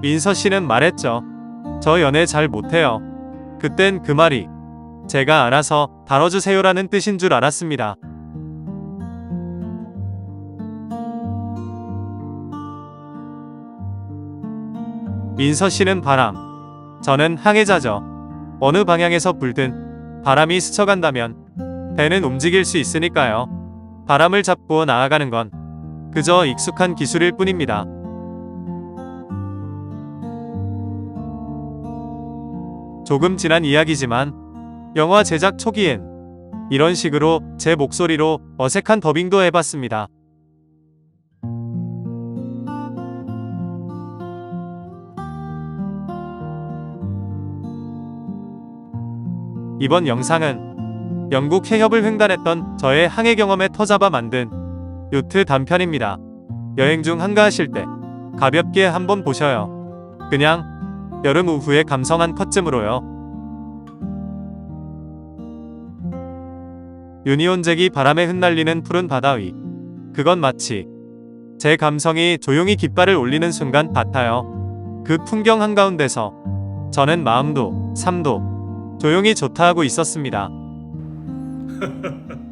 민서 씨는 말했죠. 저 연애 잘 못해요. 그땐 그 말이 제가 알아서 다뤄주세요라는 뜻인 줄 알았습니다. 민서 씨는 바람, 저는 항해자죠. 어느 방향에서 불든 바람이 스쳐간다면 배는 움직일 수 있으니까요. 바람을 잡고 나아가는 건 그저 익숙한 기술일 뿐입니다. 조금 지난 이야기지만 영화 제작 초기엔 이런 식으로 제 목소리로 어색한 더빙도 해봤습니다. 이번 영상은 영국 해협을 횡단했던 저의 항해 경험에 터잡아 만든 요트 단편입니다. 여행 중 한가하실 때 가볍게 한번 보셔요. 그냥 여름 오후의 감성 한 컷쯤으로요. 유니온잭이 바람에 흩날리는 푸른 바다 위. 그건 마치 제 감성이 조용히 깃발을 올리는 순간 같아요. 그 풍경 한가운데서 저는 마음도 삶도 조용히 좋다 하고 있었습니다.